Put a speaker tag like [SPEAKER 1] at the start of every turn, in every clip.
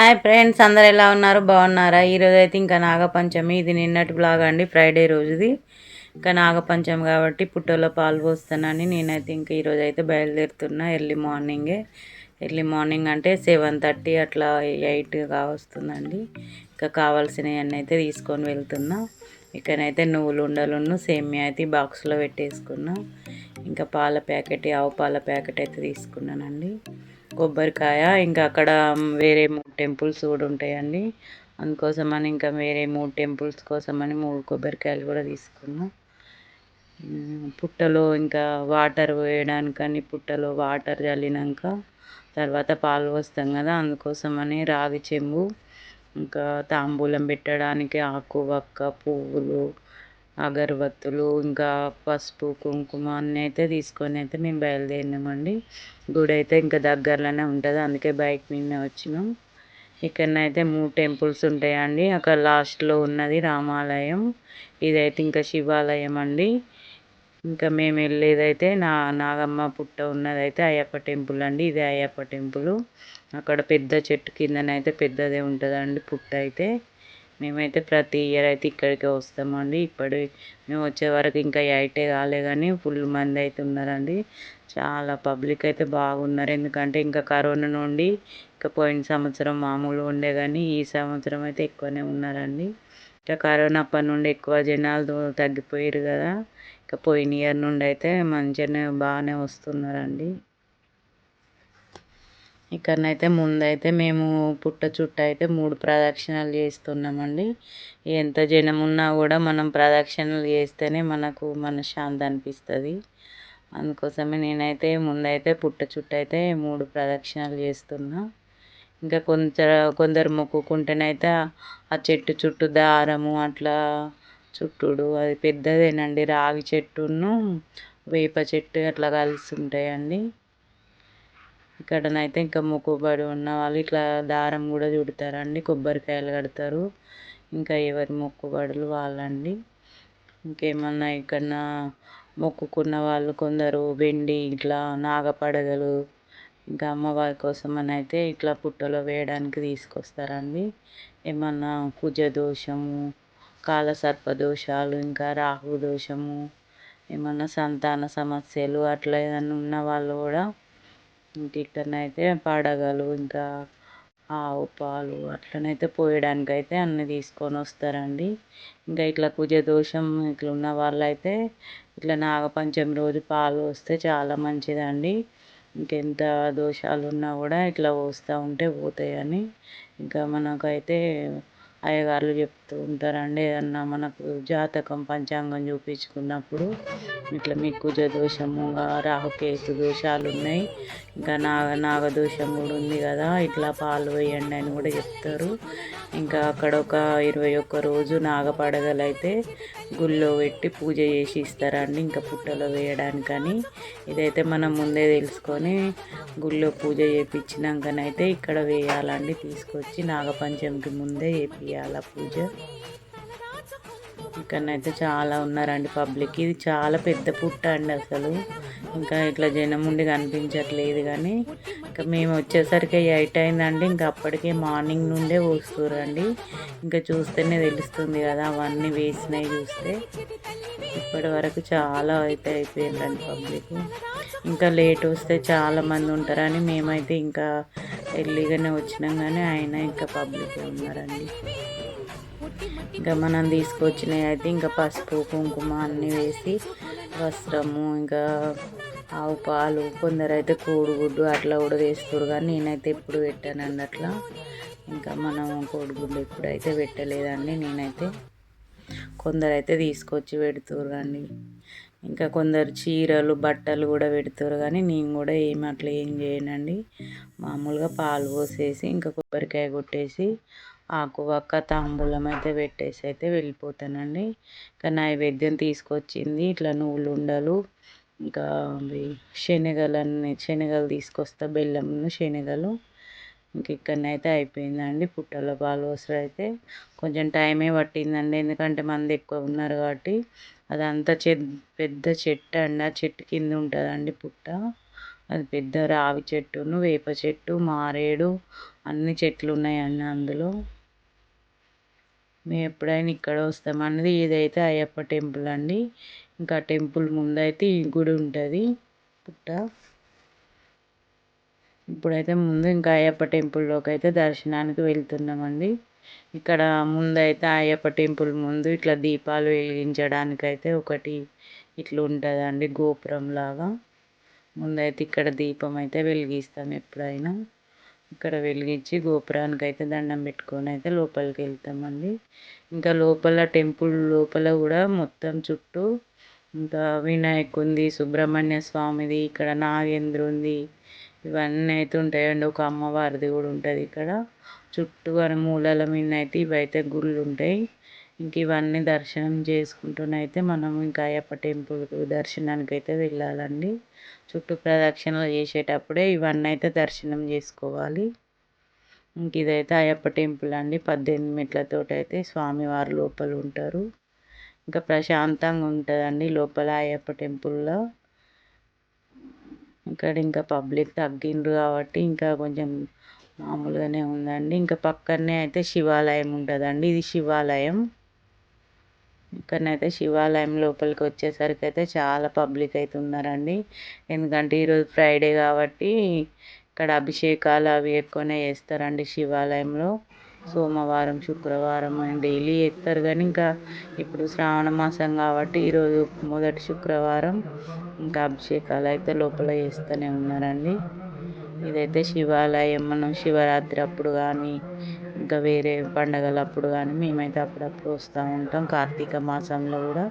[SPEAKER 1] Hi friends అందరు ఎలా ఉన్నారు? బాగున్నారా? ఈరోజు అయితే ఇంకా నాగపంచమి. ఇది నిన్నటి బ్లాగ్ అండి ఫ్రైడే రోజుది. ఇంకా నాగపంచమి కాబట్టి పుట్టలో పాలు పోస్తానని నేనైతే ఇంకా ఈరోజు అయితే బయలుదేరుతున్నా ఎర్లీ మార్నింగే. ఎర్లీ మార్నింగ్ అంటే సెవెన్ థర్టీ అట్లా ఎయిట్ కావస్తుందండి ఇంకా కావాల్సినవన్నీ అయితే తీసుకొని వెళ్తున్నా. ఇక్కడైతే నువ్వులు ఉండలును సేమియా అయితే బాక్స్లో పెట్టేసుకున్నా. ఇంకా పాల ప్యాకెట్ ఆవు పాల ప్యాకెట్ అయితే తీసుకున్నానండి. కొబ్బరికాయ ఇంకా అక్కడ వేరే మూడు టెంపుల్స్ కూడా ఉంటాయండి. అందుకోసమని ఇంకా వేరే మూడు టెంపుల్స్ కోసమని మూడు కొబ్బరికాయలు కూడా తీసుకున్నాం. పుట్టలో ఇంకా వాటర్ వేయడానికని పుట్టలో వాటర్ చల్లినాక తర్వాత పాలు పోస్తాం కదా అందుకోసమని రాగి చెంబు ఇంకా తాంబూలం పెట్టడానికి ఆకు వక్క పువ్వులు అగరబత్తులు ఇంకా పసుపు కుంకుమ అన్నీ అయితే తీసుకొని అయితే మేము బయలుదేరినామండి. గుడి అయితే ఇంకా దగ్గరలోనే ఉంటుంది అందుకే బైక్ మీదనే వచ్చినాం. ఇక్కడనైతే మూడు టెంపుల్స్ ఉంటాయండి. అక్కడ లాస్ట్లో ఉన్నది రామాలయం ఇదైతే ఇంకా శివాలయం అండి. ఇంకా మేము వెళ్ళేదైతే నా నాగమ్మ పుట్ట ఉన్నదైతే అయ్యప్ప టెంపుల్ అండి ఇది అయ్యప్ప టెంపుల్. అక్కడ పెద్ద చెట్టు కిందనైతే పెద్దదే ఉంటుందండి పుట్ట అయితే. మేమైతే ప్రతి ఇయర్ అయితే ఇక్కడికే వస్తామండి. ఇప్పుడు మేము వచ్చే వరకు ఇంకా ఎయిటే కాలే కానీ ఫుల్ మంది అయితే ఉన్నారండి. చాలా పబ్లిక్ అయితే బాగున్నారు. ఎందుకంటే ఇంకా కరోనా నుండి ఇంకా పోయిన సంవత్సరం మామూలుగా ఉండే కానీ ఈ సంవత్సరం అయితే ఎక్కువనే ఉన్నారండి. ఇంకా కరోనా అప్పటి నుండి ఎక్కువ జనాలు తగ్గిపోయారు కదా. ఇంకా పోయిన ఇయర్ నుండి అయితే మంచిగానే బాగానే వస్తున్నారండి. ఇక్కడనైతే ముందైతే మేము పుట్ట చుట్టూ అయితే మూడు ప్రదక్షిణలు చేస్తున్నామండి. ఎంత జనం ఉన్నా కూడా మనం ప్రదక్షిణలు చేస్తేనే మనకు మనశ్శాంతి అనిపిస్తుంది. అందుకోసమే నేనైతే ముందైతే పుట్ట చుట్టూ అయితే మూడు ప్రదక్షిణలు చేస్తున్నా. ఇంకా కొంచెం కొందరు మొక్కుకుంటేనైతే ఆ చెట్టు చుట్టూ దారము అట్లా చుట్టుడు అది పెద్దదేనండి. రాగి చెట్టును వేప చెట్టు అట్లా కలిసి ఉంటాయండి. ఇక్కడనైతే ఇంకా మొక్కుబడి ఉన్నవాళ్ళు ఇట్లా దారం కూడా చుడతారండి కొబ్బరికాయలు కడతారు. ఇంకా ఎవరి మొక్కుబడులు వాళ్ళండి. ఇంకేమన్నా ఇక్కడ మొక్కుకున్న వాళ్ళు కొందరు వెండి ఇట్లా నాగపడగలు ఇంకా అమ్మవారి కోసం అని అయితే ఇట్లా పుట్టలో వేయడానికి తీసుకొస్తారండి. ఏమన్నా కుజ దోషము కాలసర్ప దోషాలు ఇంకా రాహు దోషము ఏమన్నా సంతాన సమస్యలు అట్లా ఏదన్నా ఉన్న వాళ్ళు కూడా ఇంక ఇక్కడనైతే పడగలు ఇంకా ఆవు పాలు అట్లనైతే పోయడానికి అయితే అన్నీ తీసుకొని వస్తారండి. ఇంకా ఇట్లా కుజ దోషం ఇట్లా ఉన్న వాళ్ళైతే ఇట్లా నాగపంచమి రోజు పాలు పోస్తే చాలా మంచిదండి. ఇంకెంత దోషాలు ఉన్నా కూడా ఇట్లా పోస్తూ ఉంటే పోతాయని. ఇంకా మనకైతే అయ్యగార్లు చెప్తూ ఉంటారండి ఏదన్నా మనకు జాతకం పంచాంగం చూపించుకున్నప్పుడు ఇట్లా మీకు కుజ దోషము రాహుకేతు దోషాలు ఉన్నాయి. ఇంకా నాగ నాగదోషం కూడా ఉంది కదా ఇట్లా పాలు వేయండి అని కూడా చెప్తారు. ఇంకా అక్కడ ఒక ఇరవై ఒక్క రోజు నాగపడగలు అయితే గుళ్ళో పెట్టి పూజ చేసి ఇస్తారండి ఇంకా పుట్టలో వేయడానికని. ఇదైతే మనం ముందే తెలుసుకొని గుళ్ళో పూజ చేయించినాకనైతే ఇక్కడ వేయాలండి తీసుకొచ్చి నాగపంచమికి ముందే చేపియాల పూజ? ఇక్కడనైతే చాలా ఉన్నారండి పబ్లిక్. ఇది చాలా పెద్ద పుట్ట అండి అసలు. ఇంకా ఇట్లా జనం ఉండి కనిపించట్లేదు కానీ ఇంకా మేము వచ్చేసరికి ఎయిట్ అయిందండి. ఇంకా అప్పటికే మార్నింగ్ నుండే పోస్తురండి ఇంకా చూస్తేనే తెలుస్తుంది కదా అవన్నీ వేసినాయి చూస్తే. ఇప్పటి వరకు చాలా అయితే అయిపోయిందండి పబ్లిక్. ఇంకా లేట్ వస్తే చాలా మంది ఉంటారని మేమైతే ఇంకా ఎర్లీగానే వచ్చినాం కానీ ఆయన ఇంకా పబ్లిక్ ఉన్నారండి. ఇంకా మనం తీసుకొచ్చినవి అయితే ఇంకా పసుపు కుంకుమ అన్నీ వేసి వస్త్రము ఇంకా ఆవు పాలు కొందరైతే కోడిగుడ్డు అట్లా కూడా వేస్తారు కానీ నేనైతే ఎప్పుడు పెట్టానండి అట్లా ఇంకా మనం కోడిగుడ్డు ఎప్పుడైతే పెట్టలేదండి నేనైతే. కొందరైతే తీసుకొచ్చి పెడుతురు అండి. ఇంకా కొందరు చీరలు బట్టలు కూడా పెడతారు కానీ నేను కూడా ఏమి అట్లా ఏం చేయనండి. మామూలుగా పాలు పోసేసి ఇంకా కొబ్బరికాయ కొట్టేసి ఆకు వక్క తాంబూలం అయితే పెట్టేసి అయితే వెళ్ళిపోతానండి. ఇంకా నైవేద్యం తీసుకొచ్చింది. ఇట్లా నువ్వులు ఉండలు ఇంకా అవి శనగలన్నీ శనగలు తీసుకొస్తా బెల్లం శనగలు. ఇంక ఇక్కడనైతే అయిపోయిందండి పుట్టలో పాలు పోసడం అయితే. కొంచెం టైమే పట్టిందండి ఎందుకంటే మంది ఎక్కువ ఉన్నారు కాబట్టి. అదంతా చె పెద్ద చెట్టు అండి. ఆ చెట్టు కింద ఉంటుందండి పుట్ట. అది పెద్ద రావి చెట్టును వేప చెట్టు మారేడు అన్ని చెట్లు ఉన్నాయండి అందులో. మేము ఎప్పుడైనా ఇక్కడ వస్తామండి ఇదైతే అయ్యప్ప టెంపుల్ అండి. ఇంకా టెంపుల్ ముందైతే ఈ గుడి ఉంటుంది పుట్ట. ఇప్పుడైతే ముందు ఇంకా అయ్యప్ప టెంపుల్లోకి అయితే దర్శనానికి వెళ్తున్నామండి. ఇక్కడ ముందైతే అయ్యప్ప టెంపుల్ ముందు ఇట్లా దీపాలు వెలిగించడానికి అయితే ఒకటి ఇట్లా ఉంటుందండి గోపురం లాగా. ముందైతే ఇక్కడ దీపం అయితే వెలిగిస్తాం ఎప్పుడైనా. ఇక్కడ వెలిగించి గోపురానికి అయితే దండం పెట్టుకొని అయితే లోపలికి వెళ్తామండి ఇంకా లోపల టెంపుల్ లోపల కూడా మొత్తం చుట్టూ ఇంకా వినాయకుంది సుబ్రహ్మణ్య స్వామిది ఇక్కడ నాగేంద్రుంది. ఇవన్నీ అయితే ఉంటాయండి. ఒక అమ్మవారిది కూడా ఉంటుంది ఇక్కడ. చుట్టూ మూలల మీద అయితే ఇవైతే గుళ్ళు ఉంటాయి. ఇంక ఇవన్నీ దర్శనం చేసుకుంటూనైతే మనం ఇంకా అయ్యప్ప టెంపుల్ దర్శనానికి అయితే వెళ్ళాలండి. చుట్టూ ప్రదక్షిణలు చేసేటప్పుడే ఇవన్నీ అయితే దర్శనం చేసుకోవాలి. ఇంక ఇదైతే అయ్యప్ప టెంపుల్ అండి. పద్దెనిమిది మెట్లతోటి అయితే స్వామివారు లోపల ఉంటారు. ఇంకా ప్రశాంతంగా ఉంటుందండి లోపల అయ్యప్ప టెంపుల్లో ఇక్కడ ఇంకా పబ్లిక్ తగ్గిండ్రు కాబట్టి ఇంకా కొంచెం మామూలుగానే ఉందండి. ఇంకా పక్కనే అయితే శివాలయం ఉంటుందండి. ఇది శివాలయం. ఇక్కడనైతే శివాలయం లోపలికి వచ్చేసరికి అయితే చాలా పబ్లిక్ అయితే ఉన్నారండి. ఎందుకంటే ఈరోజు ఫ్రైడే కాబట్టి ఇక్కడ అభిషేకాలు అవి ఎక్కువనే చేస్తారండి శివాలయంలో. సోమవారం శుక్రవారం డైలీ చేస్తారు. కానీ ఇంకా ఇప్పుడు శ్రావణ మాసం కాబట్టి ఈరోజు మొదటి శుక్రవారం ఇంకా అభిషేకాలు అయితే లోపల చేస్తూనే ఉన్నారండి. ఇదైతే శివాలయం మనం శివరాత్రి అప్పుడు కానీ ఇంకా వేరే పండగలప్పుడు కానీ మేమైతే అప్పుడప్పుడు వస్తూ ఉంటాం. కార్తీక మాసంలో కూడా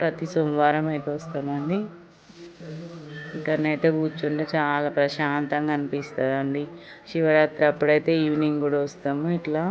[SPEAKER 1] ప్రతి సోమవారం అయితే వస్తామండి. ఇక్కడనైతే కూర్చుంటే చాలా ప్రశాంతంగా అనిపిస్తుందండి. శివరాత్రి అప్పుడైతే ఈవినింగ్ కూడా వస్తాము. ఇట్లా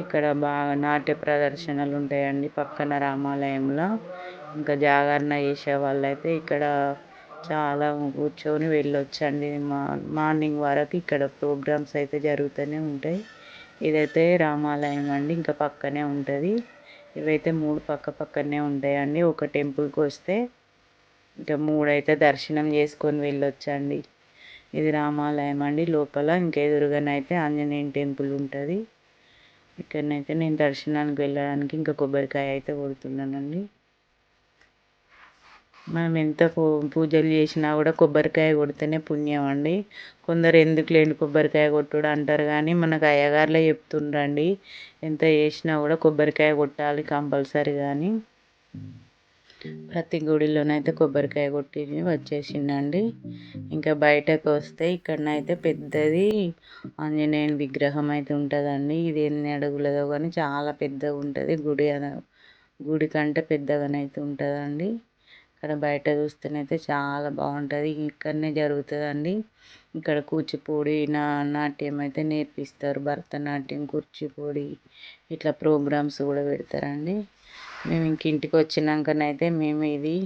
[SPEAKER 1] ఇక్కడ బాగా నాట్య ప్రదర్శనలు ఉంటాయండి పక్కన రామాలయంలో. ఇంకా జాగరణ చేసే వాళ్ళైతే ఇక్కడ చాలా కూర్చొని వెళ్ళొచ్చండి. మా మార్నింగ్ వరకు ఇక్కడ ప్రోగ్రామ్స్ అయితే జరుగుతూనే ఉంటాయి. ఇదైతే రామాలయం అండి ఇంకా పక్కనే ఉంటుంది. ఇవైతే మూడు పక్క పక్కనే ఉంటాయండి. ఒక టెంపుల్కి వస్తే ఇంకా మూడైతే దర్శనం చేసుకొని వెళ్ళొచ్చండి. ఇది రామాలయం అండి. లోపల ఇంకా ఎదురుగానైతే ఆంజనేయ టెంపుల్ ఉంటుంది. ఇక్కడనైతే నేను దర్శనానికి వెళ్ళడానికి ఇంకా కొబ్బరికాయ అయితే కొడుతున్నానండి. మనం ఎంత పూజలు చేసినా కూడా కొబ్బరికాయ కొడితేనే పుణ్యం అండి. కొందరు ఎందుకు లేండి కొబ్బరికాయ కొట్టుడు అంటారు కానీ మనకు అయ్యగారులే చెప్తుండ్రండి. ఎంత చేసినా కూడా కొబ్బరికాయ కొట్టాలి కంపల్సరీ కానీ. ప్రతి గుడిలోనైతే కొబ్బరికాయ కొట్టి వచ్చేసిండండి ఇంకా బయటకు వస్తే ఇక్కడనైతే పెద్దది ఆంజనేయుని విగ్రహం అయితే ఉంటుందండి. ఇది ఎన్ని అడుగులదో కానీ చాలా పెద్దగా ఉంటుంది గుడి గుడి కంటే పెద్దగానైతే ఉంటుందండి. ఇక్కడ బయట చూస్తేనైతే చాలా బాగుంటుంది. ఇక్కడనే జరుగుతుందండి. ఇక్కడ కూచిపూడి నా నాట్యం అయితే నేర్పిస్తారు. భరతనాట్యం కూచిపూడి ఇట్లా ప్రోగ్రామ్స్ కూడా పెడతారండి. మేము ఇంక ఇంటికి వచ్చినాకనైతే మేము ఇది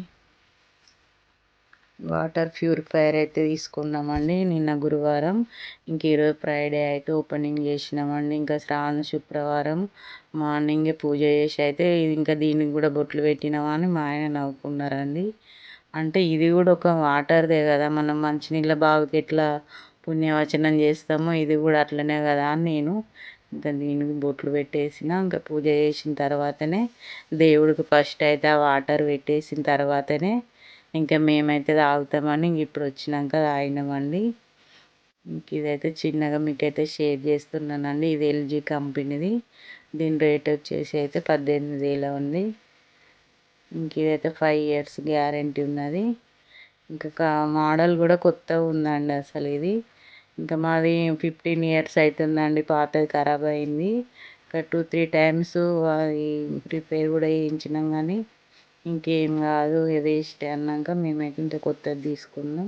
[SPEAKER 1] వాటర్ ప్యూరిఫైయర్ అయితే తీసుకున్నామండి నిన్న గురువారం. ఇంక ఈరోజు ఫ్రైడే అయితే ఓపెనింగ్ చేసినామండి. ఇంకా శ్రావణ శుక్రవారం మార్నింగే పూజ చేసి అయితే ఇంకా దీనికి కూడా బొట్లు పెట్టినామా అని మా ఆయన నవ్వుకున్నారండి. అంటే ఇది కూడా ఒక వాటర్దే కదా మనం మంచినీళ్ళ బావికి ఎట్లా పుణ్యవచనం చేస్తామో ఇది కూడా అట్లనే కదా అని నేను ఇంకా దీనికి బొట్లు పెట్టేసిన. ఇంకా పూజ చేసిన తర్వాతనే దేవుడికి ఫస్ట్ అయితే ఆ వాటర్ పెట్టేసిన తర్వాతనే ఇంకా మేమైతే తాగుతామని ఇంక ఇప్పుడు వచ్చినాక తాగినామండి. ఇంక ఇదైతే చిన్నగా మీకైతే షేర్ చేస్తున్నానండి. ఇది ఎల్జీ కంపెనీది. దీని రేట్ వచ్చేసి అయితే పద్దెనిమిది వేల ఉంది. ఇంక ఇదైతే ఫైవ్ ఇయర్స్ గ్యారంటీ ఉన్నది. ఇంకా మోడల్ కూడా కొత్తగా ఉందండి అసలు ఇది. ఇంకా మాది ఫిఫ్టీన్ ఇయర్స్ అవుతుందండి పాతది ఖరాబ్ అయింది. ఇంకా టూ త్రీ టైమ్స్ అది రిపేర్ కూడా చేయించినాం కానీ ఇంకేం కాదు వేస్ట్ అన్నాక మేమైతే ఇంత కొత్తది తీసుకున్నాం.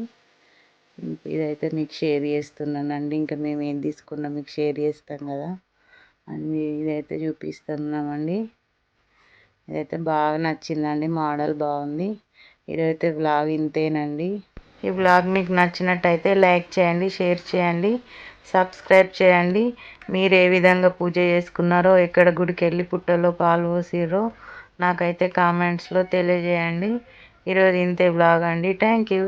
[SPEAKER 1] ఇదైతే మీకు షేర్ చేస్తున్నానండి. ఇంకా మేము ఏం తీసుకున్నాం మీకు షేర్ చేస్తాం కదా. అని ఇదైతే చూపిస్తున్నామండి. ఇదైతే బాగా నచ్చిందండి మోడల్ బాగుంది. ఇదైతే బ్లాగ్ ఇంతేనండి. ఈ బ్లాగ్ మీకు నచ్చినట్టయితే లైక్ చేయండి షేర్ చేయండి సబ్స్క్రైబ్ చేయండి. మీరు ఏ విధంగా పూజ చేసుకున్నారో ఎక్కడ గుడికి వెళ్ళి పుట్టలో పాలు పోసిర్రో నాకైతే కామెంట్స్లో తెలియజేయండి. ఈరోజు ఇంతే బ్లాగ్ అండి. Thank you